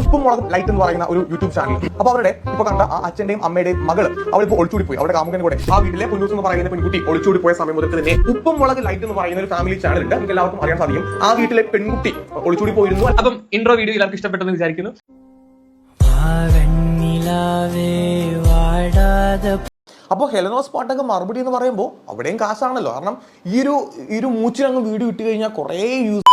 ഉപ്പും മുളകും ലൈറ്റ് എന്ന് പറയുന്ന ഒരു യൂട്യൂബ് ചാനൽ അപ്പൊ അവരുടെ ഇപ്പൊ കണ്ട ആ അച്ഛന്റെയും അമ്മയുടെയും മകൾ അവൾ അവളിപ്പോ ഒളിച്ചൂടി പോയി അവരുടെ കാമുകൻ കൂടെ. ആ വീട്ടിലെ പുന്നൂസ് എന്ന് പറയുന്ന പെൺകുട്ടി ഒളിച്ചൂടി പോയ സമയം മുതൽ തന്നെ ഉപ്പും മുളക് ലൈറ്റ് എന്ന് പറയുന്ന ഒരു ഫാമിലി ചാനൽ ഉണ്ട്. നിങ്ങൾക്ക് എല്ലാവർക്കും അറിയാൻ സാധിക്കും. ആ വീട്ടിലെ പെൺകുട്ടി ഒളിച്ചൂടി പോയിരുന്നു. അപ്പം ഇൻട്രോ വീഡിയോ എല്ലാവർക്കും ഇഷ്ടപ്പെട്ടെന്ന് വിചാരിക്കുന്നു. അപ്പോൾ ഹെലനോസ് പാട്ടൊക്കെ മറുപടി എന്ന് പറയുമ്പോൾ അവിടെയും കാശാണല്ലോ. കാരണം ഈ ഒരു ഈ ഒരു മൂച്ചിനങ്ങ് വീഡിയോ ഇട്ട് കഴിഞ്ഞാൽ കുറേ യൂസ്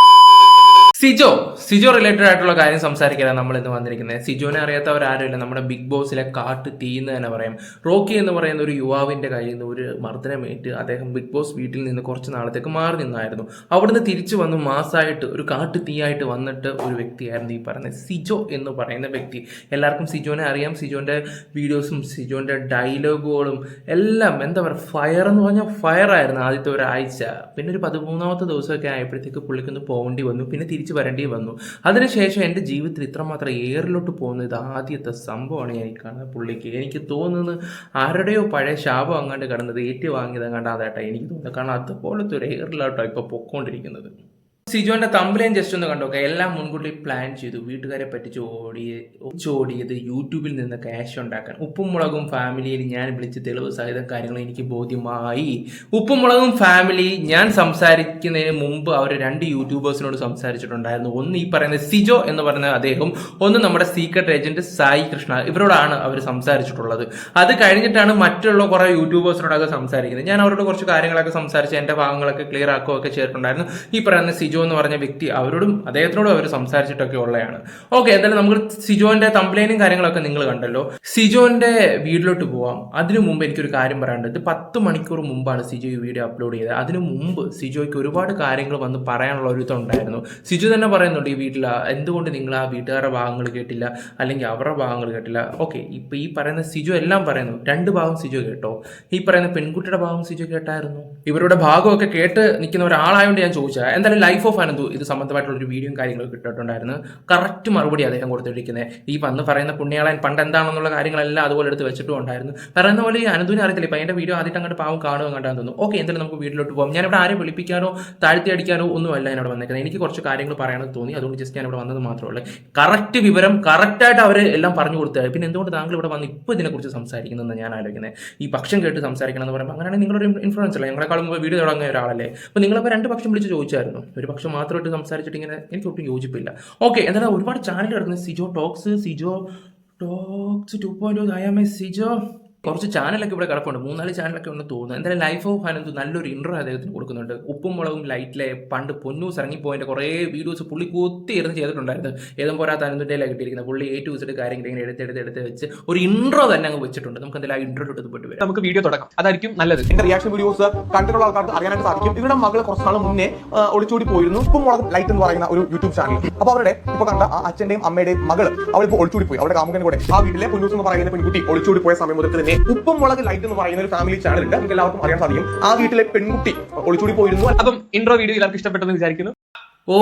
സിജോ സിജോ റിലേറ്റഡ് ആയിട്ടുള്ള കാര്യം സംസാരിക്കാനാണ് നമ്മൾ ഇന്ന് വന്നിരിക്കുന്നത്. സിജോനെ അറിയാത്തവർ ആരുമില്ല നമ്മുടെ ബിഗ് ബോസിലെ കാട്ട് തീന്ന് തന്നെ പറയാം. റോക്കി എന്ന് പറയുന്ന ഒരു യുവാവിന്റെ കയ്യിൽ നിന്ന് ഒരു മർദ്ദനമേറ്റ് അദ്ദേഹം ബിഗ് ബോസ് വീട്ടിൽ നിന്ന് കുറച്ച് നാളത്തേക്ക് മാറി നിന്നായിരുന്നു. അവിടുന്ന് തിരിച്ചു വന്ന് മാസമായിട്ട് ഒരു കാട്ട് തീയായിട്ട് വന്നിട്ട് ഒരു വ്യക്തിയായിരുന്നു ഈ പറയുന്നത് സിജോ എന്ന് പറയുന്ന വ്യക്തി. എല്ലാവർക്കും സിജോനെ അറിയാം. സിജോന്റെ വീഡിയോസും സിജോന്റെ ഡയലോഗുകളും എല്ലാം എന്താ പറയുക ഫയർ എന്ന് പറഞ്ഞാൽ ഫയർ ആയിരുന്നു ആദ്യത്തെ ഒരാഴ്ച. പിന്നെ ഒരു പതിമൂന്നാമത്തെ ദിവസമൊക്കെ ആയപ്പോഴത്തേക്ക് പുള്ളിക്കൊന്ന് പോകേണ്ടി വന്നു. പിന്നെ തിരിച്ചു വരേണ്ടി വന്നു. അതിനുശേഷം എന്റെ ജീവിതത്തിൽ ഇത്രമാത്രം ഏറിലോട്ട് പോകുന്ന ഇത് ആദ്യത്തെ സംഭവമാണ് ഞാൻ കാണുന്നത് പുള്ളിക്ക്. എനിക്ക് തോന്നുന്നത് ആരുടെയോ പഴയ ശാപം അങ്ങാണ്ട് കിടന്നത് ഏറ്റി വാങ്ങിയത് അങ്ങാണ്ട് എനിക്ക് തോന്നുന്നത്. കാരണം അതുപോലത്തെ ഒരു ഏറിലോട്ടാണ് ഇപ്പോൾ പൊക്കോണ്ടിരിക്കുന്നത്. സിജോന്റെ തമ്പിലേം ജസ്റ്റ് ഒന്ന് കണ്ടോക്കെ എല്ലാം മുൻകൂട്ടി പ്ലാൻ ചെയ്തു. വീട്ടുകാരെ പറ്റിച്ച് ഓടി ഓടിയത് യൂട്യൂബിൽ നിന്ന് ക്യാഷ് ഉണ്ടാക്കാൻ. ഉപ്പും മുളകും ഫാമിലിയിൽ ഞാൻ വിളിച്ച് തെളിവ് സഹിതം കാര്യങ്ങൾ എനിക്ക് ബോധ്യമായി. ഉപ്പും മുളകും ഫാമിലി ഞാൻ സംസാരിക്കുന്നതിന് മുമ്പ് അവർ രണ്ട് യൂട്യൂബേഴ്സിനോട് സംസാരിച്ചിട്ടുണ്ടായിരുന്നു. ഒന്ന് ഈ പറയുന്ന സിജോ എന്ന് പറയുന്ന അദ്ദേഹം ഒന്ന് നമ്മുടെ സീക്രട്ട് ഏജന്റ് സായി കൃഷ്ണ ഇവരോടാണ് അവർ സംസാരിച്ചിട്ടുള്ളത്. അത് കഴിഞ്ഞിട്ടാണ് മറ്റുള്ള കുറെ യൂട്യൂബേഴ്സിനോടൊക്കെ സംസാരിക്കുന്നത്. ഞാൻ അവരോട് കുറച്ച് കാര്യങ്ങളൊക്കെ സംസാരിച്ച് എന്റെ ഭാഗങ്ങളൊക്കെ ക്ലിയർ ആക്കുകയൊക്കെ ചെയ്തിട്ടുണ്ടായിരുന്നു. ഈ പറയുന്ന സിജോ എന്ന് പറഞ്ഞ വ്യക്തി അവരോടും അദ്ദേഹത്തിനോടും അവർ സംസാരിച്ചിട്ടൊക്കെ ഉള്ളതാണ് ഓക്കെ എന്തായാലും നമുക്ക് സിജോന്റെ കംപ്ലൈനും കാര്യങ്ങളൊക്കെ നിങ്ങൾ കണ്ടല്ലോ. സിജോന്റെ വീട്ടിലോട്ട് പോവാം. അതിനു മുമ്പ് എനിക്കൊരു കാര്യം പറയാനുണ്ട്. ഇത് പത്ത് മണിക്കൂർ മുമ്പാണ് സിജോ ഈ വീഡിയോ അപ്ലോഡ് ചെയ്തത്. അതിനു മുമ്പ് സിജോയ്ക്ക് ഒരുപാട് കാര്യങ്ങൾ വന്ന് പറയാനുള്ള ഒരു ഇതുണ്ടായിരുന്നു. സിജു തന്നെ പറയുന്നുണ്ട് ഈ വീട്ടിൽ എന്തുകൊണ്ട് നിങ്ങൾ ആ വീട്ടുകാരുടെ ഭാഗങ്ങൾ കേട്ടില്ല? അല്ലെങ്കിൽ അവരുടെ ഭാഗങ്ങൾ കേട്ടില്ല? ഓക്കെ ഇപ്പൊ ഈ പറയുന്ന സിജു എല്ലാം പറയുന്നു. രണ്ട് ഭാഗം സിജു കേട്ടോ. ഈ പറയുന്ന പെൺകുട്ടിയുടെ ഭാഗം സിജു കേട്ടായിരുന്നു? ഇവരുടെ ഭാഗമൊക്കെ കേട്ട് നിൽക്കുന്ന ഒരാളായതുകൊണ്ട് ഞാൻ ചോദിച്ചാൽ എന്തായാലും ലൈഫ് ഓഫ് അനന്തു ഇത് സംബന്ധമായിട്ടുള്ള ഒരു വീഡിയോയും കാര്യങ്ങളൊക്കെ കിട്ടിയിട്ടുണ്ടായിരുന്നു കറക്റ്റ് മറുപടി അദ്ദേഹം കൊടുത്തിരിക്കുന്നത് ഈ വന്ന് പറയുന്ന പുണ്യാളൻ പണ്ട് എന്താണെന്നുള്ള കാര്യങ്ങളെല്ലാം അതുപോലെ എടുത്ത് വെച്ചിട്ടും ഉണ്ടായിരുന്നു. പറയുന്ന പോലെ ഈ അനന്തുവിനെ അറിയത്തില്ല. ഇപ്പം എന്റെ വീഡിയോ ആദ്യം അങ്ങോട്ട് പാവം കാണുക കണ്ടാൽ തോന്നുന്നു. ഓക്കെ എന്തായാലും നമുക്ക് വീട്ടിലോട്ട് പോകാം ഞാനിവിടെ ആരെയും വിളിപ്പിക്കാനോ താഴ്ത്തി അടിക്കാനോ ഒന്നും ഒന്നുമല്ല എന്നോട് വന്നേക്കുന്നത്. എനിക്ക് കുറച്ച് കാര്യങ്ങൾ പറയാനെന്ന് തോന്നി. അതുകൊണ്ട് ജസ്റ്റ് ഞാൻ ഇവിടെ വന്നത് മാത്രമേ കറക്റ്റ് വിവരം കറക്റ്റായിട്ട് അവർ എല്ലാം പറഞ്ഞു കൊടുത്തത് പിന്നെ എന്തുകൊണ്ട് താങ്കൾ ഇവിടെ വന്ന് ഇപ്പോൾ ഇതിനെക്കുറിച്ച് സംസാരിക്കുന്നതെന്ന് ഞാൻ ആലോചിക്കുന്നത് ഈ പക്ഷം കേട്ട് സംസാരിക്കണം എന്ന് പറയുമ്പോൾ അങ്ങനെയാണെങ്കിൽ നിങ്ങളൊരു ഇൻഫ്ലുവൻസ് അല്ലേ? ഞങ്ങളെക്കാളും വീഡിയോ തുടങ്ങിയ ഒരാളല്ലേ? അപ്പോൾ നിങ്ങളപ്പോൾ രണ്ട് പക്ഷം വിളിച്ച് ചോദിച്ചായിരുന്നു. ഒരു മാത്രമായിട്ട് സംസാരിച്ചിട്ട് ഇങ്ങനെ എനിക്ക് ഒട്ടും യോജിപ്പില്ല. ഓക്കെ എന്തായാലും ഒരുപാട് ചാനൽ കിടക്കുന്നത് Sijo talks Sijo talks two point I M A Sijo കുറച്ച് ചാനലൊക്കെ ഇവിടെ കിടപ്പുണ്ട്. മൂന്നാൽ ചാനലൊക്കെ ഉണ്ട് തോന്നുന്നു. എന്തായാലും ലൈഫ് ഓഫ് ആനന്ദ് നല്ലൊരു ഇൻട്രോ അദ്ദേഹത്തിന് കൊടുക്കുന്നുണ്ട്. ഉപ്പും മുളകും ലൈറ്റിലെ പണ്ട് പൊന്നൂസ് ഇറങ്ങിപ്പോയതിന്റെ കുറേ വീഡിയോസ് പുള്ളി കൊത്തി ഇരുന്ന് ചെയ്തിട്ടുണ്ടായിരുന്നു. ഏതും പോരാത്ത അനന്തിന്റെ കിട്ടിയിരിക്കുന്നത്. പുള്ളി ഏറ്റവും ടു വെച്ചിട്ട് കാര്യങ്ങൾ ഇങ്ങനെ എടുത്ത് എടുത്ത് വെച്ച് ഒരു ഇൻട്രോ തന്നെ അങ്ങ് വെച്ചിട്ടുണ്ട്. നമുക്ക് എന്തായാലും ആ ഇൻട്രോ എടുത്ത് പോയിട്ട് വരാം. നമുക്ക് വീഡിയോ തുടങ്ങാം. അതായിരിക്കും നല്ലത്. എന്റെ റിയാക്ഷൻ വീഡിയോസ് കണ്ടിട്ടുള്ള ആൾക്കാർക്ക് അറിയാനായിട്ട് സാധിക്കും. ഇവരുടെ മകൾ കുറച്ച് നാൾ മുന്നേ ഒളിച്ചോടി പോയിരുന്നു. ഉപ്പും മുളകും ലൈറ്റ് എന്ന് പറയുന്ന ഒരു യൂട്യൂബ് ചാനൽ അപ്പോൾ അവരുടെ ഇപ്പോൾ കണ്ട ആ അച്ഛന്റെയും അമ്മയുടെയും മകൾ അവളിപ്പോൾ ഒളിച്ചോടി പോയി. അവരുടെ കാമുകൻ കൂടെ. ആ വീട്ടിലെ പൊന്നൂസ് എന്ന് പറയുന്ന പെൺകുട്ടി ഒളിച്ചോടി പോയ സമയം മുതൽ തന്നെ ഉപ്പും മുളക് ലൈറ്റ് എന്ന് പറയുന്ന ഒരു ഫാമിലി ചാനൽ ഉണ്ട്. നിങ്ങൾക്ക് എല്ലാവർക്കും അറിയാൻ സാധിക്കും. ആ വീട്ടിലെ പെൺകുട്ടി ഒളിച്ചോടി പോയിരുന്നു. അപ്പം ഇൻട്രോ വീഡിയോ എല്ലാവർക്കും ഇഷ്ടപ്പെട്ടെന്ന് വിചാരിക്കുന്നു. ഓ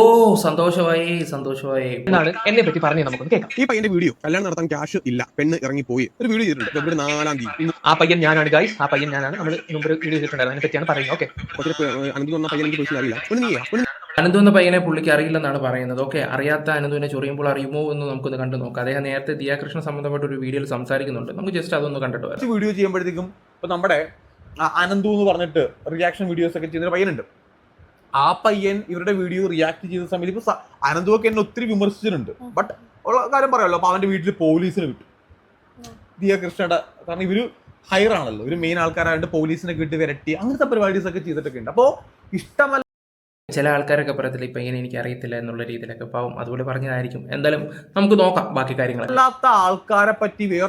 സന്തോഷമായി സന്തോഷമായി. എന്നാണ് എന്നെ പറ്റി പറഞ്ഞു നമുക്ക് കേൾക്കാം. ഈ പയ്യന്റെ വീഡിയോ കല്യാണം നടത്താൻ ക്യാഷ് ഇല്ല. പെണ്ണ് ഇറങ്ങി പോയി. ഒരു വീഡിയോ ചെയ്തിട്ടുണ്ട്. ഫെബ്രുവരി നാലാം തീയതി. ആ പയ്യൻ ഞാനാണ് ഗൈസ് ആ പയ്യൻ ഞാനാണ്. നമ്മൾ മുമ്പ് ഒരു വീഡിയോ ചെയ്തിട്ടുണ്ടായിരുന്നു. അതിനെ പറ്റിയാണ് പറയുന്നത്. ഓക്കെ അനന്ത് വന്ന പയ്യൻ എനിക്ക് അറിയില്ല. അനന്തു എന്ന പയ്യനെ പുള്ളിക്ക് അറിയില്ലെന്നാണ് പറയുന്നത്. ഓക്കെ അറിയാത്ത അനന്തുവിനെ ചൊറിയുമ്പോൾ അറിയുമോ എന്ന് നമുക്കൊന്ന് കണ്ടു നോക്കാം. അദ്ദേഹം നേരത്തെ ദിയാകൃഷ്ണ സംബന്ധമായിട്ട് ഒരു വീഡിയോയിൽ സംസാരിക്കുന്നുണ്ട്. നമുക്ക് ജസ്റ്റ് അതൊന്ന് കണ്ടിട്ട് വരാം. വീഡിയോ ചെയ്യുമ്പോഴത്തേക്കും ഇപ്പൊ നമ്മുടെ അനന്തു എന്ന് പറഞ്ഞിട്ട് റിയാക്ഷൻ വീഡിയോസ് ഒക്കെ ചെയ്യുന്ന പയ്യനുണ്ട്. ആ പയ്യൻ ഇവരുടെ വീഡിയോ റിയാക്ട് ചെയ്യുന്ന സമയത്ത് ഇപ്പൊ അനന്തു ഒക്കെ എന്നെ ഒത്തിരി വിമർശിച്ചിട്ടുണ്ട്. ബട്ട് ഉള്ള കാര്യം പറയാമല്ലോ അപ്പൊ അവന്റെ വീട്ടിൽ പോലീസിനെ വിട്ടു. ദിയാകൃഷ്ണയുടെ കാരണം ഇവർ ഹയർ ആണല്ലോ. ഒരു മെയിൻ ആൾക്കാരായിട്ട് പോലീസിനെ കിട്ടി വരട്ടി അങ്ങനത്തെ പരിപാടീസ് ഒക്കെ ചെയ്തിട്ടൊക്കെ ഉണ്ട്. അപ്പോ ഇഷ്ടമല്ല ചില ആൾക്കാരൊക്കെ പറയത്തില്ല ഇപ്പം ഇങ്ങനെ എനിക്ക് അറിയത്തില്ല എന്നുള്ള രീതിയിലൊക്കെ പാവം. അതുപോലെ പറഞ്ഞതായിരിക്കും. എന്തായാലും നമുക്ക് നോക്കാം ബാക്കി കാര്യങ്ങൾ. അല്ലാത്ത ആൾക്കാരെ പറ്റി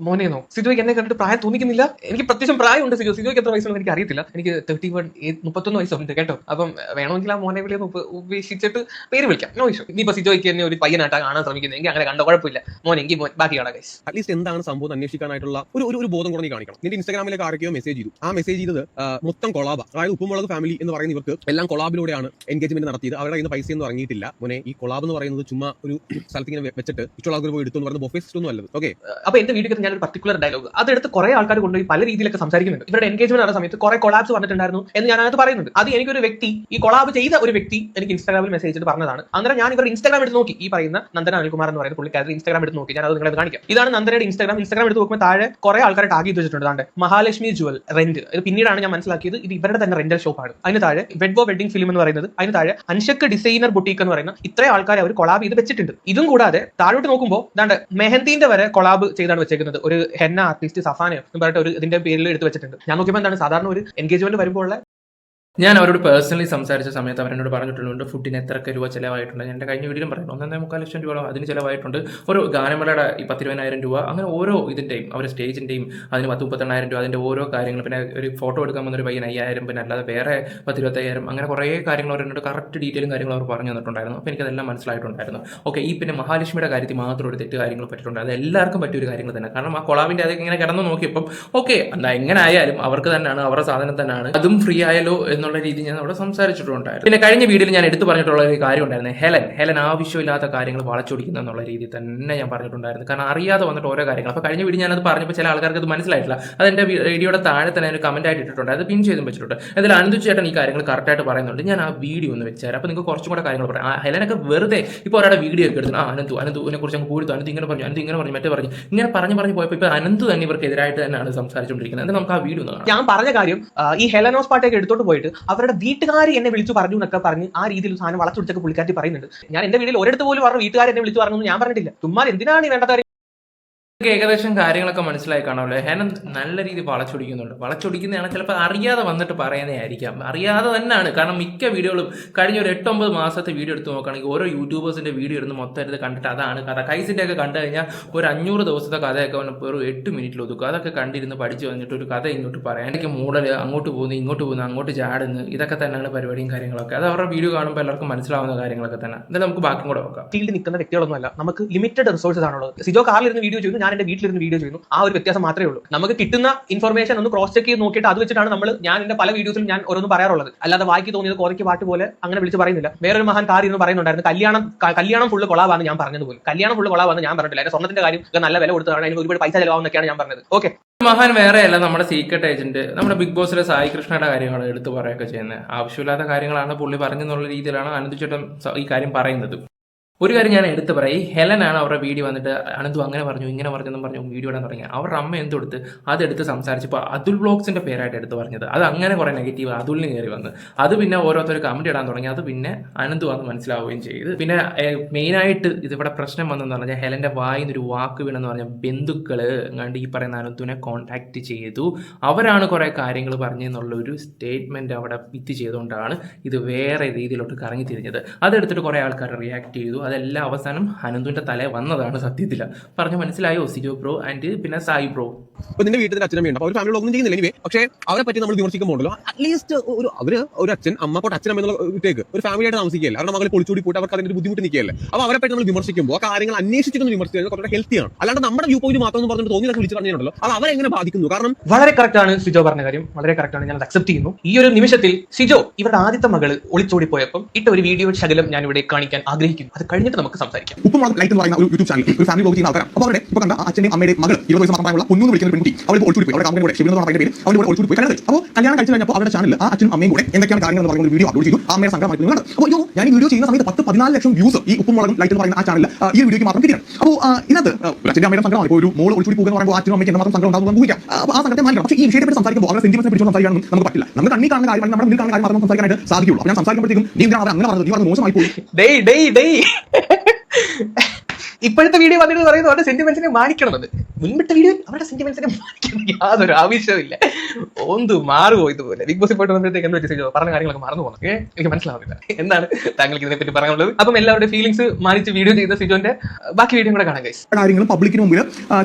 മോനെ നോ. സിജോയ്ക്ക് എന്നെ കണ്ടിട്ട് പ്രായം തോന്നിക്കുന്നില്ല. എനിക്ക് പ്രത്യേകം പ്രായമുണ്ട് സിജോ. സിജോയ്ക്ക് എത്ര വയസ്സുണ്ടെന്ന് എനിക്ക് അറിയത്തില്ല. എനിക്ക് തേർട്ടി വൺ മുപ്പത്തൊന്ന് വയസ്സുണ്ട് കേട്ടോ. അപ്പം വേണമെങ്കിൽ ആ മോനെ വിളി ഒന്ന് ഉപേക്ഷിച്ചിട്ട് പേര് വിളിക്കാം. No issue. ഇപ്പൊ സിജോയ്ക്ക് എന്നെ ഒരു പയ്യനായിട്ടാ കാണാൻ ശ്രമിക്കുന്നെങ്കിൽ അങ്ങനെ കണ്ട കുഴപ്പമില്ല. മോനെ എങ്കിൽ മോൻ ബാക്കി കാണാം ഗൈസ് അറ്റ്ലീസ്റ്റ് എന്താണ് സംഭവം അന്വേഷിക്കാനായിട്ടുള്ള ഒരു ഒരു- ബോധം കൂടെ നീ കാണിക്കണം. നിന്റെ ഇൻസ്റ്റാഗ്രാമിലേക്ക് ആരൊക്കെയോ മെസ്സേജ് ചെയ്തു ആ മെസ്സേജ് ചെയ്തത് മൊത്തം കൊളാബ. അതായത് ഉപ്പുമുളക് ഫാമിലി എന്ന് പറയുന്ന ഇവർക്ക് എല്ലാം കൊളാബിലൂടെ കൂടെയാണ് എൻഗേജ്മെന്റ് നടത്തിയത്. അവരുടെ കയ്യിൽ നിന്ന് പൈസയൊന്നും ഇറങ്ങിയിട്ടില്ല. മോനെ ഈ കൊളാബ് എന്ന് പറയുന്നത് ചുമ്മാ ഒരു സ്ഥലത്ത് ഇങ്ങനെ വെച്ചിട്ട് ഇഷ്ടമുള്ള ആൾക്കാർ പോയി എടുത്തു പറയുന്നത് ബൊഫേ സിസ്റ്റം ഒന്നും അല്ലത് ഓക്കെ അപ്പൊ എന്റെ വീഡിയോക്ക് ഞാൻ ഒരു പർട്ടിക്കുലർ ഡയലോഗ് അതെടുത്ത് കുറെ ആൾക്കാർ കൊണ്ടുപോയി പല രീതിയിലൊക്കെ സംസാരിക്കുന്നുണ്ട്. ഇവരുടെ എൻഗേജ്മെന്റ് നടന്ന സമയത്ത് കുറെ കൊളാബ്സ് വന്നിട്ടുണ്ടായിരുന്നു എന്ന് ഞാൻ അതിനകത്ത് പറയുന്നുണ്ട്. അത് എനിക്കൊരു വ്യക്തി ഈ കൊളാബ് ചെയ്ത ഒരു വ്യക്തി എനിക്ക് ഇൻസ്റ്റാഗ്രാമിൽ മെസ്സേജ് ചെയ്തിട്ട് പറഞ്ഞതാണ്. അന്നേരം ഞാൻ ഇവരുടെ ഇൻസ്റ്റാഗ്രാം എടുത്ത് നോക്കി. ഈ പറയുന്ന നന്ദന അനിൽകുമാർ എന്ന് പറയുന്ന പുള്ളിക്കാരുടെ ഇൻസ്റ്റാഗ്രാം എടുത്ത് നോക്കി. ഞാൻ അത് നിങ്ങളെ കാണിക്കാം. ഇതാണ് നന്ദനയുടെ ഇൻസ്റ്റാഗ്രാം ഇൻസ്റ്റാഗ്രാം എടുത്ത് നോക്കുമ്പോൾ താഴെ കുറെ ആൾക്കാരെ ടാഗ് ചെയ്ത് വെച്ചിട്ടുണ്ട്. മഹാലക്ഷ്മി ജുവൽ റെന്റ് ഇത് പിന്നീടാണ് ഞാൻ മനസ്സിലാക്കിയത് ഇത് ഇവരുടെ തന്നെ റെന്റൽ ഷോപ്പാണ് അതിന് താഴെ വെഡ്വോ വെഡിംഗ് ഫിലിം എന്ന് പറയുന്നത്. അതിന് താഴെ അൻഷക്ക് ഡിസൈനർ ബുട്ടീക്ക് എന്ന് പറയുന്ന ഇത്രയും ആൾക്കാരെ അവർ കൊളാബ് ചെയ്ത് വെച്ചിട്ടുണ്ട്. ഇതും കൂടാതെ താഴോട്ട് നോക്കുമ്പോൾ ദാണ്ട് മെഹന്തിന്റെ വരെ കൊളാബ് ചെയ്താണ് വെച്ചേക്കുന്നത്. ഒരു ഹെന്ന ആർട്ടിസ്റ്റ് സഫാനയോ എന്ന് പറഞ്ഞിട്ട് ഒരു ഇതിന്റെ പേരിൽ എടുത്ത് വെച്ചിട്ടുണ്ട്. ഞാൻ നോക്കിയപ്പോൾ എന്താണ്? സാധാരണ ഒരു എൻഗേജ്മെന്റ് വരുമ്പോൾ ഞാൻ അവരോട് പേഴ്സണലി സംസാരിച്ച സമയത്ത് അവരെന്നോട് പറഞ്ഞിട്ടുണ്ട് ഫുഡിന് എത്രയൊക്കെ രൂപ ചിലവായിട്ടുണ്ട്. എന്റെ കഴിഞ്ഞ വീട്ടിലും പറയുന്നു. ഒന്നേ മുക്കാൽ ലക്ഷം രൂപ അതിന് ചിലവായിട്ടുണ്ട്. ഒരു ഗാനമേളയുടെ ഈ പത്തിരുപതിനായിരം രൂപ അങ്ങനെ ഓരോ ഇതിന്റെയും അവരുടെ സ്റ്റേജിന്റെയും അതിന് പത്ത് മുപ്പത്തെണ്ണായിരം രൂപ അതിന്റെ ഓരോ കാര്യങ്ങൾ പിന്നെ ഒരു ഫോട്ടോ എടുക്കാൻ വന്നൊരു പയ്യൻ അയ്യായിരം പിന്നെ അല്ലാതെ വേറെ പത്തിരുപത്തയ്യായിരം അങ്ങനെ കുറേ കാര്യങ്ങൾ എന്നോട് കറക്റ്റ് ഡീറ്റെയിലും കാര്യങ്ങൾ അവർ പറഞ്ഞു തന്നിട്ടുണ്ടായിരുന്നു. അപ്പോൾ എനിക്കതെല്ലാം മനസ്സിലായിട്ടുണ്ടായിരുന്നു. ഓക്കെ ഈ പിന്നെ മഹാലക്ഷ്മിയുടെ കാര്യത്തിൽ മാത്രം ഒരു തെറ്റ് കാര്യങ്ങൾ പറ്റിയിട്ടുണ്ട്. അത് എല്ലാവർക്കും പറ്റിയൊരു കാര്യങ്ങൾ തന്നെ. കാരണം ആ കൊളാവിന്റെ അതൊക്കെ ഇങ്ങനെ കിടന്ന് നോക്കിയപ്പം ഓക്കെ എന്നാൽ എങ്ങനെ ആയാലും അവർക്ക് തന്നെയാണ് അവരുടെ സാധനം തന്നെയാണ്. അതും ഫ്രീ ആയാലോ എന്നുള്ള രീതി ഞാൻ അവിടെ സംസാരിച്ചിട്ടുണ്ടായിരുന്നു. പിന്നെ കഴിഞ്ഞ വീഡിയോയിൽ ഞാൻ എടുത്തു പറഞ്ഞിട്ടുള്ള ഒരു കാര്യം ഉണ്ടായിരുന്നു. ഹെലൻ ഹെലൻ ആവശ്യമില്ലാത്ത കാര്യങ്ങൾ വളച്ചൊടിക്കുന്ന എന്നുള്ള രീതി തന്നെ ഞാൻ പറഞ്ഞിട്ടുണ്ടായിരുന്നു. കാരണം അറിയാതെ വന്നിട്ട് ഓരോ കാര്യങ്ങൾ. അപ്പോൾ കഴിഞ്ഞ വീഡിയോ ഞാനത് പറഞ്ഞപ്പോൾ ചില ആൾക്കാർക്ക് അത് മനസ്സിലായിട്ടില്ല. അത് എന്റെ വീഡിയോയുടെ താഴെ തന്നെ ഒരു കമന്റ് ആയിട്ട് ഇട്ടിട്ടുണ്ട്. അത് പിൻ ചെയ്തും വെച്ചിട്ടുണ്ട്. അതിൽ അനന്തു ചേട്ടൻ ഈ കാര്യങ്ങൾ കറക്റ്റായിട്ട് പറയുന്നുണ്ട്. ഞാൻ ആ വീഡിയോ ഒന്ന് വെച്ചാൽ അപ്പോൾ നിങ്ങൾക്ക് കുറച്ചും കൂടെ കാര്യങ്ങൾ പറയാം. ഹെലനൊക്കെ വെറുതെ ഇപ്പോൾ ഒരാളുടെ വീഡിയോ ഒക്കെ എടുത്തു ആ അനന്തു അനന്തുവിനെ കുറിച്ച് അങ്ങ് പൂഴ്ത്തു അനന്ത് ഇങ്ങനെ പറഞ്ഞു അനന്ത് ഇങ്ങനെ പറഞ്ഞു മറ്റേ പറഞ്ഞു. ഇങ്ങനെ പറഞ്ഞു പറഞ്ഞു പോയപ്പോൾ ഇപ്പോൾ അനന്ത് തന്നെ ഇവർക്ക് എതിരായിട്ട് തന്നെയാണ് സംസാരിച്ചുകൊണ്ടിരിക്കുന്നത്. അത് നമുക്ക് ആ വീഡിയോ ഞാൻ പറഞ്ഞ കാര്യം ഈ ഹെലനോസ് പാട്ടൊക്കെ എടുത്തോട്ട് പോയിട്ട് അവരുടെ വീട്ടുകാർ എന്നെ വിളിച്ചു പറഞ്ഞു എന്നൊക്കെ പറഞ്ഞ് ആ രീതിയിൽ സാധനം വളച്ചൊടിച്ചൊക്കെ പുള്ളിക്കാരി പറയുന്നുണ്ട്. ഞാൻ എന്റെ വീട്ടിൽ ഒരിടത്ത് പോലും അവരുടെ വീട്ടുകാർ എന്നെ വിളിച്ചു പറഞ്ഞു ഞാൻ പറഞ്ഞിട്ടില്ല. ചുമ്മാ എന്തിനാണ് നിങ്ങൾക്ക് ഏകദേശം കാര്യങ്ങളൊക്കെ മനസ്സിലായി കാണാമല്ലോ. ഹേനൻ നല്ല രീതിയിൽ വളച്ചൊടിക്കുന്നുണ്ട്. വളച്ചൊടിക്കുന്നതാണ് ചിലപ്പോൾ അറിയാതെ വന്നിട്ട് പറയുന്നതായിരിക്കാം അറിയാതെ തന്നെയാണ്. കാരണം മിക്ക വീഡിയോകളും കഴിഞ്ഞ ഒരു എട്ടൊമ്പത് മാസത്തെ വീഡിയോ എടുത്ത് നോക്കുകയാണെങ്കിൽ ഓരോ യൂട്യൂബേഴ്സിന്റെ വീഡിയോ എടുത്ത് മൊത്തം എടുത്ത് കണ്ടിട്ട് അതാണ് കഥ. കൈസിന്റെ ഒക്കെ കണ്ടു കഴിഞ്ഞാൽ ഒരു അഞ്ഞൂറ് ദിവസത്തെ കഥയൊക്കെ അവൻ ഒരു എട്ട് മിനിറ്റിൽ ഒതുക്കും. അതൊക്കെ കണ്ടിരുന്ന് പഠിച്ചു വന്നിട്ട് ഒരു കഥ ഇങ്ങോട്ട് പറയാം. എനിക്ക് മൂടൽ അങ്ങോട്ട് പോകുന്നു ഇങ്ങോട്ട് പോകുന്നു അങ്ങോട്ട് ചാടുന്നു. ഇതൊക്കെ തന്നെയാണ് പരിപാടിയും കാര്യങ്ങളൊക്കെ. അത് അവരുടെ വീഡിയോ കാണുമ്പോൾ എല്ലാവർക്കും മനസ്സിലാവുന്ന കാര്യങ്ങളൊക്കെ തന്നെ. എന്തായാലും നമുക്ക് ബാക്കി കൂടെ നോക്കാം. ഫീൽഡിൽ നിൽക്കുന്ന വ്യക്തികളൊന്നുമല്ല. നമുക്ക് ലിമിറ്റഡ് റിസോഴ്സസ് ആണുള്ളത്. സിജോ കാറിൽ കാറിലിരുന്ന് വീഡിയോ ചെയ്യുന്നു ഞാൻ എന്റെ വീട്ടിലിരുന്ന് വീഡിയോ ചെയ്യുന്നു. ആ ഒരു വ്യത്യാസം മാത്രമേ ഉള്ളൂ. നമുക്ക് കിട്ടുന്ന ഇൻഫർമേഷൻ ഒന്ന് ക്രോസ് ചെക്ക് ചെയ്ത് നോക്കിയിട്ട് അത് വെച്ചിട്ടാണ് നമ്മൾ ഞാൻ എന്റെ പല വീഡിയോസിലും ഞാൻ ഓരോന്ന് പറയാറുള്ളത്. അല്ലാതെ വായിക്ക് തോന്നിയത് കോതയ്ക്ക് പാട്ട് പോലെ അങ്ങനെ വിളിച്ച് പറയുന്നില്ല. വേറൊരു മഹാൻ കാർ ഇരുന്ന് പറയുന്നുണ്ടായിരുന്നു കല്യാണം കല്യാണം ഫുള്ള് കൊളാവാന്ന് ഞാൻ പറഞ്ഞത് പോലും. കല്യാണം ഫുള്ള് കൊളാവാന്ന് ഞാൻ പറഞ്ഞില്ല അതിന്റെ സ്വർണത്തിന്റെ കാര്യം നല്ല വില കൊടുത്തതാണ്. അതിന് ഒരുപാട് പൈസ ചെലവാന്നൊക്കെയാണ് ഞാൻ പറഞ്ഞത്. ഓക്കെ മഹാൻ വേറെയല്ല നമ്മുടെ സീക്രട്ട് ഏജന്റ് നമ്മുടെ ബിഗ് ബോസിലെ സായി കൃഷ്ണയുടെ കാര്യങ്ങൾ എടുത്തു പറയുകയൊക്കെ ചെയ്യുന്നത്. ആവശ്യമില്ലാത്ത കാര്യങ്ങളാണ് പുള്ളി പറഞ്ഞെന്നുള്ള രീതിയിലാണ് അനന്തു ചേട്ടൻ ഈ കാര്യം പറയുന്നത്. ഒരു കാര്യം ഞാൻ എടുത്ത് പറയാം. ഈ ഹെലനാണ് അവരുടെ വീഡിയോ വന്നിട്ട് അനന്തു അങ്ങനെ പറഞ്ഞു ഇങ്ങനെ പറഞ്ഞെന്നും പറഞ്ഞു വീഡിയോ ഇടാൻ തുടങ്ങി അവരുടെ അമ്മ എന്തെടുത്ത് അതെടുത്ത് സംസാരിച്ചപ്പോൾ അതുൽ ബ്ലോഗ്സിന്റെ പേരായിട്ട് എടുത്ത് പറഞ്ഞത്. അത് അങ്ങനെ കുറെ നെഗറ്റീവ് അതുലിന് കയറി വന്ന്. അത് പിന്നെ ഓരോരുത്തർ കമന്റ് ഇടാൻ തുടങ്ങി. അത് പിന്നെ അനന്തു വന്ന് മനസ്സിലാവുകയും ചെയ്ത്. പിന്നെ മെയിനായിട്ട് ഇതിവിടെ പ്രശ്നം വന്നെന്ന് പറഞ്ഞാൽ ഹെലന്റെ വായിൽ ഒരു വാക്ക് വീണെന്ന് പറഞ്ഞാൽ ബന്ധുക്കൾ കണ്ട് ഈ പറയുന്ന അനന്തുവിനെ കോൺടാക്റ്റ് ചെയ്തു. അവരാണ് കുറെ കാര്യങ്ങൾ പറഞ്ഞെന്നുള്ള ഒരു സ്റ്റേറ്റ്മെന്റ് അവിടെ വിത്ത് ചെയ്തുകൊണ്ടാണ് ഇത് വേറെ രീതിയിലോട്ട് കറങ്ങി തിരിഞ്ഞത്. അതെടുത്തിട്ട് കുറെ ആൾക്കാർ റിയാക്ട് ചെയ്തു. അതെല്ലാം അവസാനം അനന്തുവിന്റെ തലേ വന്നതാണ് സത്യത്തില പറഞ്ഞു മനസ്സിലായോ സിജോ ബ്രോ? ആൻഡ് പിന്നെ സായി ബ്രോ. ഇപ്പൊ നിന്റെ വീട്ടിൽ അച്ഛനും വേണ്ട അവർ ഫാമിലി ഒന്നും ചെയ്യുന്നില്ല എനിവേ പക്ഷേ അവരെ പറ്റി നമ്മൾ വിമർശിക്കുമ്പോഴല്ലോ അറ്റ്ലീസ്റ്റ് ഒരു അവർ ഒരു അച്ഛൻ അമ്മ പോട്ട് അച്ഛൻ അമ്മ എന്നുള്ള വിട്ടേക്ക്. ഒരു ഫാമിലിയായിട്ട് താമസിക്കില്ല താമസിക്കുകയല്ല. അവരുടെ മകളെ പൊളിച്ചൂടി പോയിട്ട് അവർക്ക് അതിന്റെ ഒരു ബുദ്ധിമുട്ട് നിൽക്കില്ല അപ്പോൾ അവരെ പറ്റി നമ്മൾ വിമർശിക്കുമ്പോൾ ആ കാര്യങ്ങൾ അന്വേഷിച്ചിട്ടൊന്ന് വിമർശിച്ചു കഴിഞ്ഞാൽ കുറച്ചുകൂടെ ഹെൽത്തിയാണ് അല്ലാണ്ട് നമ്മുടെ വ്യൂ പോയിന്റ് മാത്രം എന്ന് പറഞ്ഞിട്ട് തോന്നിയൊക്കെ വിളിച്ചു പറഞ്ഞിട്ടുണ്ടല്ലോ അത് അവരെ എങ്ങനെ ബാധിക്കുന്നു? കാരണം വളരെ കറക്റ്റ് ആണ് സിജോ പറഞ്ഞ കാര്യം. വളരെ കറക്റ്റ് ആണ്. ഞാൻ അത് അക്സെപ്റ്റ് ചെയ്യുന്നു. ഈ ഒരു നിമിഷത്തിൽ സിജോ ഇവരുടെ ആദ്യത്തെ മകൾ ഒളിച്ചോടി പോയപ്പോൾ ഇട്ട ഒരു വീഡിയോ ശകലം ഞാൻ ഇവിടെ കാണിക്കാൻ ആഗ്രഹിക്കുന്നു. അത് കഴിഞ്ഞിട്ട് നമുക്ക് സംസാരിക്കാം. ഉപ്പുമുളക് ലൈറ്റ് എന്ന് പറയുന്ന ഒരു യൂട്യൂബ് ചാനൽ ഒരു ഫാമിലി ബ്ലോഗ് ചെയ്യുന്ന ആൾക്കാരാണ്. അപ്പോൾ അവരുടെ ഇപ്പോൾ കണ്ട ആ അമ്മയുടെ മകൾ ഇരുപത് വയസ്സ് മാത്രമായുള്ള പൊന്നു വിളിക്കുന്ന ഒരു പെൺകുട്ടി അവൾ ഒളിച്ചു പോയി. അവരുടെ കമ്പനി കൂടെ ഷിബിൻ എന്ന് പറഞ്ഞ പേര് അവൾ കൂടെ ഒളിച്ചോടി പോയി കഴിച്ചു അപ്പോൾ കല്യാണം കഴിച്ചു കഴിഞ്ഞപ്പോൾ അവരുടെ ചാനൽ ആ അച്ഛനും അമ്മയും കൂടെ എന്തൊക്കെയാണ് കാര്യങ്ങൾ എന്ന് പറയുന്ന വീഡിയോ അപ്ലോഡ് ചെയ്തു. ആ അമ്മയുടെ സംഘം മാറ്റുന്നത് അപ്പോൾ അയ്യോ ഞാൻ ഈ വീഡിയോ ചെയ്യുന്ന സമയത്ത് പത്ത് പതിനാല് ലക്ഷം വ്യൂസ് ഈ ഉപ്പുമുളകും ലൈറ്റ് എന്ന് പറയുന്ന ആ ചാനൽ ഈ വീഡിയോക്ക് മാത്രം കിട്ടിയാണ് അപ്പോൾ ഇതിനകത്ത് അച്ഛന്റെ അമ്മയുടെ സംഘമാണ് ഇപ്പോൾ ഒരു മോൾ ഒളിച്ചു പോകുന്ന പറയുമ്പോൾ അച്ഛനും അമ്മയ്ക്ക് എന്തുമാത്രം സംഘം ഉണ്ടാകും നമുക്ക് ഊഹിക്കാം. അപ്പോൾ ആ സംഘത്തെ മാറ്റണം. പക്ഷേ ഈ വിഷയത്തെ പറ്റി സംസാരിക്കുമ്പോൾ അവരുടെ സെന്റിമെന്റ്സ് പിടിച്ചു സംസാരിക്കാനൊന്നും നമുക്ക് പറ്റില്ല. നമുക്ക് കണ്ണി കാണുന്ന കാര്യം നമ്മുടെ മുന്നിൽ കാണുന്ന കാര്യം മാത്രം സംസാരിക്കാനായിട്ട് സാധിക്കുള്ളൂ ഞാൻ സംസാരിക്കുമ്പോഴത്തേക്കും നീ അങ്ങനെ പറഞ്ഞത്? നീ പറഞ്ഞത് മോശമായി പോയി ഇപ്പോഴത്തെ വീഡിയോ വന്നിട്ട് പറയുന്നത് അവരുടെ സെന്റിമെന്റ്സിനെ മാനിക്കണമെന്ന് മുൻപിട്ട വീഡിയോ അവരുടെ സെന്റിമെന്റ്സിനെ മാനിക്കണം യാതൊരു ആവശ്യമില്ല ഒന്ന് മാറുമോ ഇതുപോലെ. ബിഗ് ബോസ് പോയിട്ട് വന്നപ്പോഴത്തേക്ക് എന്താ പറ്റി പറഞ്ഞ കാര്യങ്ങളൊക്കെ മറന്നു പോകണം. എനിക്ക് മനസ്സിലാവുന്നില്ല. എന്താണ് താങ്കൾക്ക് ഇതിനെപ്പറ്റി പറയാനുള്ളത്? അപ്പം എല്ലാവരുടെ ഫീലിംഗ്സ് മാനിച്ച് വീഡിയോ ചെയ്ത സിജോന്റെ ബാക്കി വീഡിയോ കൂടെ കാണാൻ കഴിയും കാര്യങ്ങളും പബ്ലിക്കിന് മുമ്പിൽ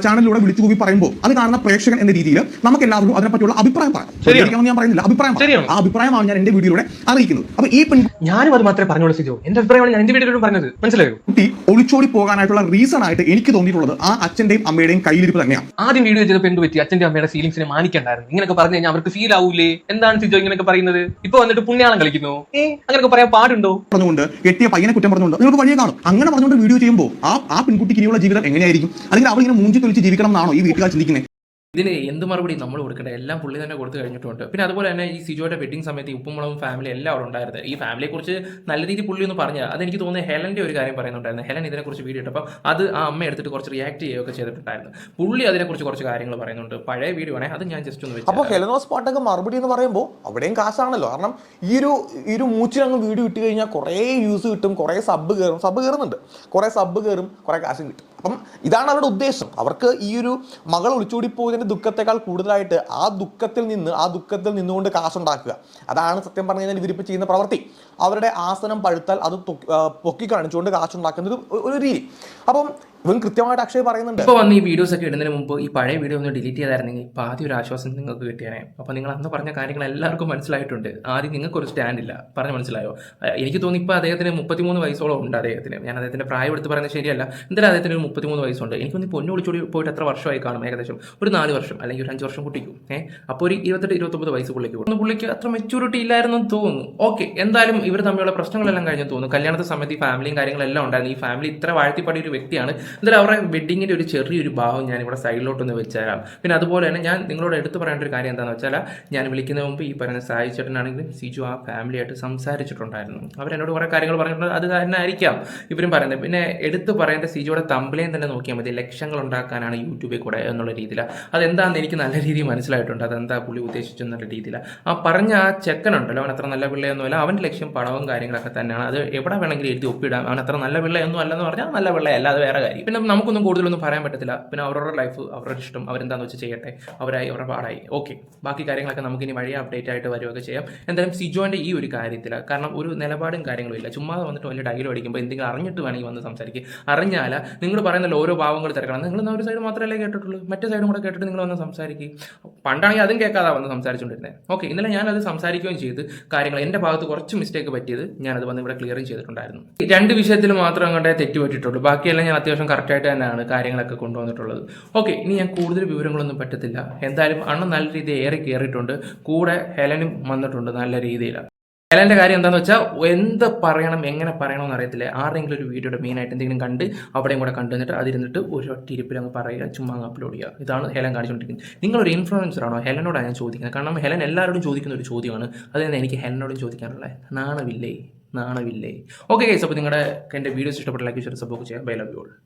ചാനലിലൂടെ വിളിച്ചു കൂടി പറയുമ്പോൾ അത് കാണുന്ന പ്രേക്ഷകൻ എന്ന രീതിയിൽ നമുക്ക് എല്ലാവർക്കും അതിനെപ്പറ്റിയുള്ള അഭിപ്രായം പറയാം. ഞാൻ പറയുന്നില്ല. അഭിപ്രായം ശരിയാണ്. ആ അഭിപ്രായമാണ് ഞാൻ എന്റെ വീഡിയോയിലൂടെ അറിയിക്കുന്നത്. അപ്പൊ ഈ പെൺ ഞാനും അത് മാത്രമേ പറഞ്ഞോളൂ സിജോ. എന്റെ അഭിപ്രായമാണ് ഞാൻ എന്റെ വീഡിയോയിലൂടെ പറഞ്ഞത്. മനസ്സിലായോ? കുട്ടി ഒളിച്ചോടി പോകാനായിട്ടുള്ള റീസൺ ആയിട്ട് എനിക്ക് തോന്നിയിട്ടുള്ളത് ആ അച്ഛന്റെയും അമ്മയുടെയും കയ്യിലിരിപ്പ് തന്നെയാണ്. ആദ്യം വീഡിയോ ചെയ്തപ്പോൾ എന്ത് പറ്റി? അച്ഛന്റെ അമ്മയുടെ ഫീലിംഗ്സിനെ മാനിക്കണ്ടായിരുന്നു. ഇങ്ങനെയൊക്കെ പറഞ്ഞു കഴിഞ്ഞാൽ അവർക്ക് ഫീൽ ആവൂലേ? എന്താണ് സിജോ ഇങ്ങനെയൊക്കെ പറയുന്നത്? ഇപ്പൊ വന്നിട്ട് പുണ്യാളം കളിക്കുന്നു. ഏ അങ്ങനെയൊക്കെ പറയാൻ പാടുണ്ടോ? പറഞ്ഞുകൊണ്ട് കെട്ടിയ പയ്യനെ കുറ്റം പറഞ്ഞുകൊണ്ട് നിങ്ങൾക്ക് വഴിയെ കാണും. അങ്ങനെ പറഞ്ഞുകൊണ്ട് വീഡിയോ ചെയ്യുമ്പോൾ ആ ആ പെൺകുട്ടിക്ക് ഇനിയുള്ള ജീവിതം എങ്ങനെയായിരിക്കും? അല്ലെങ്കിൽ അവൾ ഇങ്ങനെ മൂഞ്ചി തൊലിച്ച് ജീവിക്കണം എന്നാണോ ഈ വീട്ടുകാർ ചിന്തിക്കുന്നത്? ഇതിന് എന്ത് മറുപടി നമ്മൾ കൊടുക്കേണ്ട. എല്ലാം പുള്ളി തന്നെ കൊടുത്തു കഴിഞ്ഞിട്ടുണ്ട്. പിന്നെ അതുപോലെ തന്നെ ഈ സിജോയുടെ വെഡിങ് സമയത്ത് ഈ ഉപ്പുമുളകും ഫാമിലി എല്ലാം അവിടെ ഉണ്ടായിരുന്നത് ഈ ഫാമിലിയെ കുറിച്ച് നല്ല രീതിയിൽ പുള്ളി ഒന്ന് പറഞ്ഞത് അതെനിക്ക് തോന്നുന്നത് ഹെലന്റെ ഒരു കാര്യം പറയുന്നുണ്ടായിരുന്നു. ഹെലൻ ഇതിനെക്കുറിച്ച് വീഡിയോ ഇട്ടപ്പോൾ അത് ആ അമ്മ എടുത്തിട്ട് കുറച്ച് റിയാക്ട് ചെയ്യുകയൊക്കെ ചെയ്തിട്ടുണ്ടായിരുന്നു. പുള്ളി അതിനെക്കുറിച്ച് കുറച്ച് കാര്യങ്ങൾ പറയുന്നുണ്ട്. പഴയ വീഡിയോ ആണെങ്കിൽ അത് ഞാൻ ജസ്റ്റ് ഒന്ന് വെച്ചു അപ്പോൾ ഹെലനോസ് പാട്ടൊക്കെ മറുപടി എന്ന് പറയുമ്പോൾ അവിടെയും കാശാണല്ലോ. കാരണം ഈ ഒരു ഈ ഒരു മൂച്ചിനങ്ങ് വീഡിയോ ഇട്ട് കഴിഞ്ഞാൽ കുറേ യൂസ് കിട്ടും കുറേ സബ് കയറും സബ് കയറുന്നുണ്ട് കുറേ സബ് കയറും കുറേ കാശും കിട്ടും. അപ്പം ഇതാണ് അവരുടെ ഉദ്ദേശം. അവർക്ക് ഈ ഒരു മകൾ ഒളിച്ചോടി പോയതിന്റെ ദുഃഖത്തെക്കാൾ കൂടുതലായിട്ട് ആ ദുഃഖത്തിൽ നിന്ന് ആ ദുഃഖത്തിൽ നിന്നുകൊണ്ട് കാശുണ്ടാക്കുക. അതാണ് സത്യം പറഞ്ഞു കഴിഞ്ഞാൽ ഇവരിപ്പോൾ ചെയ്യുന്ന പ്രവൃത്തി. അവരുടെ ആസനം പഴുത്താൽ അത് പൊക്കി കാണിച്ചുകൊണ്ട് കാശുണ്ടാക്കുന്ന ഒരു ഒരു രീതി. അപ്പം ഇവൻ കൃത്യമായിട്ട് അക്ഷയ് പറയുന്നുണ്ട്. ഇപ്പോൾ വന്ന് ഈ വീഡിയോസ് ഒക്കെ ഇടുന്നതിന് മുമ്പ് ഈ പഴയ വീഡിയോ ഒന്ന് ഡിലീറ്റ് ചെയ്തായിരുന്നെങ്കിൽ ഇപ്പോൾ ആദ്യം ഒരു ആശ്വാസം നിങ്ങൾക്ക് കിട്ടിയാനെ. അപ്പോൾ നിങ്ങൾ അന്ന് പറഞ്ഞ കാര്യങ്ങൾ എല്ലാവർക്കും മനസ്സിലായിട്ടുണ്ട്. ആദ്യം നിങ്ങൾക്ക് ഒരു സ്റ്റാൻഡ് ഇല്ല. പറഞ്ഞ് മനസ്സിലായോ? എനിക്ക് തോന്നി ഇപ്പോൾ അദ്ദേഹത്തിന് മുപ്പത്തിമൂന്ന് വയസ്സോളം ഉണ്ട് അദ്ദേഹത്തിന്. ഞാൻ അദ്ദേഹത്തിന്റെ പ്രായം എടുത്ത് പറയുന്നത് ശരിയല്ല. എന്തായാലും അദ്ദേഹത്തിന് ഒരു മുപ്പത്തിമൂന്ന് വയസ്സുണ്ട്. എനിക്ക് തോന്നി പൊന്നു വിളിച്ചോടി പോയിട്ട് എത്ര വർഷമായി കാണും? ഏകദേശം ഒരു നാല് വർഷം അല്ലെങ്കിൽ ഒരു അഞ്ച് വർഷം കുട്ടിക്കും. ഏഹ് അപ്പോൾ ഒരു ഇരുപത്തെട്ട് ഇരുപത്തൊമ്പത് വയസ്സ് പുള്ളിക്ക് ഒന്ന് പുള്ളിക്ക് അത്ര മെച്ചൂരിറ്റി ഇല്ലായിരുന്നു തോന്നുന്നു. ഓക്കെ എന്തായാലും ഇവർ തമ്മിലുള്ള പ്രശ്നങ്ങളെല്ലാം കഴിഞ്ഞു തോന്നുന്നു. കല്യാണത്തെ സമയത്ത് ഈ ഫാമിലിയും കാര്യങ്ങളെല്ലാം ഉണ്ടായിരുന്നു. ഈ ഫാമിലി ഇത്ര വാഴ്ത്തിപ്പാടിയ ഒരു വ്യക്തിയാണ്. എന്തായാലും അവരുടെ വെഡിങ്ങിന്റെ ഒരു ചെറിയൊരു ഭാവം ഞാൻ ഇവിടെ സൈഡിലോട്ടൊന്ന് വെച്ചുതരാം പിന്നെ അതുപോലെ തന്നെ ഞാൻ നിങ്ങളോട് എടുത്തു പറയേണ്ട ഒരു കാര്യം എന്താണെന്ന് വെച്ചാൽ ഞാൻ വിളിക്കുന്ന മുമ്പ് ഈ പറയുന്ന സായി ചേട്ടനാണെങ്കിലും സിജു ആ ഫാമിലിയായിട്ട് സംസാരിച്ചിട്ടുണ്ടായിരുന്നു. അവരെന്നോട് കുറേ കാര്യങ്ങൾ പറഞ്ഞിട്ടുണ്ട്. അത് കാരണമായിരിക്കാം ഇവരും പറയുന്നത്. പിന്നെ എടുത്തു പറയേണ്ട സിജുയുടെ തമ്പിലേയും തന്നെ നോക്കിയാൽ മതി. ലക്ഷങ്ങൾ ഉണ്ടാക്കാനാണ് യൂട്യൂബിൽ കൂടെ എന്നുള്ള രീതിയിൽ അതെന്താണെന്ന് എനിക്ക് നല്ല രീതിയിൽ മനസ്സിലായിട്ടുണ്ട്. അതെന്താ പുള്ളി ഉദ്ദേശിച്ചെന്നുള്ള രീതിയിൽ ആ പറഞ്ഞ ആ ചെക്കനുണ്ടല്ലോ. അവൻ അത്ര നല്ല പിള്ളയൊന്നുമല്ല. അവന്റെ ലക്ഷ്യം പണവും കാര്യങ്ങളൊക്കെ തന്നെയാണ്. അത് എവിടെ വേണമെങ്കിലും എഴുതി ഒപ്പിടാം. അവൻ അത്ര നല്ല പിള്ളയൊന്നും അല്ലെന്ന് പറഞ്ഞാൽ നല്ല പിള്ളയല്ല. അത് വേറെ കാര്യം. പിന്നെ നമുക്കൊന്നും കൂടുതലൊന്നും പറയാൻ പറ്റത്തില്ല. പിന്നെ അവരുടെ ലൈഫ് അവരുടെ ഇഷ്ടം അവരെന്താണെന്ന് വെച്ച് ചെയ്യട്ടെ? അവരായി അവരുടെ പാടായി. ഓക്കെ ബാക്കി കാര്യങ്ങളൊക്കെ നമുക്ക് ഇനി വഴി അപ്ഡേറ്റ് ആയിട്ട് വരുവൊക്കെ ചെയ്യാം. എന്തായാലും സിജോന്റെ ഈ ഒരു കാര്യത്തിൽ കാരണം ഒരു നിലപാടും കാര്യങ്ങളും ഇല്ല. ചുമ്മാ വന്നിട്ട് വലിയ ഡയലോ അടിക്കുമ്പോൾ എന്തെങ്കിലും അറിഞ്ഞിട്ട് വേണമെങ്കിൽ വന്ന് സംസാരിക്കുക അറിഞ്ഞാൽ നിങ്ങൾ പറയുന്നല്ലോ ഓരോ ഭാവങ്ങൾ തിരക്കണം. നിങ്ങൾ ഒരു സൈഡ് മാത്രമല്ലേ കേട്ടിട്ടുള്ളൂ. മറ്റേ സൈഡും കൂടെ കേട്ടിട്ട് നിങ്ങൾ വന്ന് സംസാരിക്കും. പണ്ടാണെങ്കിൽ അതും കേൾക്കാതെ വന്ന് സംസാരിച്ചുകൊണ്ടിരുന്നത് ഓക്കെ ഇന്നലെ ഞാനത് സംസാരിക്കുകയും ചെയ്ത് കാര്യങ്ങൾ എന്റെ ഭാഗത്ത് കുറച്ച് മിസ്റ്റേക്ക് പറ്റിയത് ഞാനത് വന്ന് ഇവിടെ ക്ലിയറും ചെയ്തിട്ടുണ്ടായിരുന്നു. രണ്ട് വിഷയത്തിൽ മാത്രം അങ്ങോട്ടേ തെറ്റ് പറ്റിയിട്ടുള്ളൂ ബാക്കിയെല്ലാം ഞാൻ അത്യാവശ്യം കറക്റ്റായിട്ട് തന്നെയാണ് കാര്യങ്ങളൊക്കെ കൊണ്ടുവന്നിട്ടുള്ളത്. ഓക്കെ ഇനി ഞാൻ കൂടുതൽ വിവരങ്ങളൊന്നും പറ്റത്തില്ല. എന്തായാലും അണ്ണൻ നല്ല രീതിയിൽ ഏറെ കയറിയിട്ടുണ്ട് കൂടെ ഹെലനും വന്നിട്ടുണ്ട് നല്ല രീതിയിൽ ഹെലന്റെ കാര്യം എന്താണെന്ന് വെച്ചാൽ എന്ത് പറയണം എങ്ങനെ പറയണമെന്ന് അറിയത്തില്ല. ആരെങ്കിലും ഒരു വീഡിയോയുടെ മെയിനായിട്ട് എന്തെങ്കിലും കണ്ട് അവിടെയും കൂടെ കണ്ടു എന്നിട്ട് അതിരുന്നിട്ട് ഒരു ഒറ്റിരിപ്പിൽ അങ്ങ് പറയുക ചുമ്മാ അങ്ങ് അപ്ലോഡ് ചെയ്യുക. ഇതാണ് ഹെലൻ കാണിച്ചുകൊണ്ടിരിക്കുന്നത് നിങ്ങളൊരു ഇൻഫ്ലുവൻസർ ആണോ? ഹെലനോടാണ് ഞാൻ ചോദിക്കുന്നത്. കാരണം ഹെലൻ എല്ലാവരോടും ചോദിക്കുന്ന ഒരു ചോദ്യമാണ്. അത് തന്നെ എനിക്ക് ഹെലനോടും ചോദിക്കാനുള്ളത് നാണവില്ലേ? നാണവില്ലേ? ഓക്കെ ഗൈസ് അപ്പോൾ നിങ്ങളുടെ എന്റെ വീഡിയോസ് ഇഷ്ടപ്പെട്ട ലൈക്ക് ഷെയർ സപ്പോർട്ട് ചെയ്യാം ബൈ ലവ് യു ഓൾ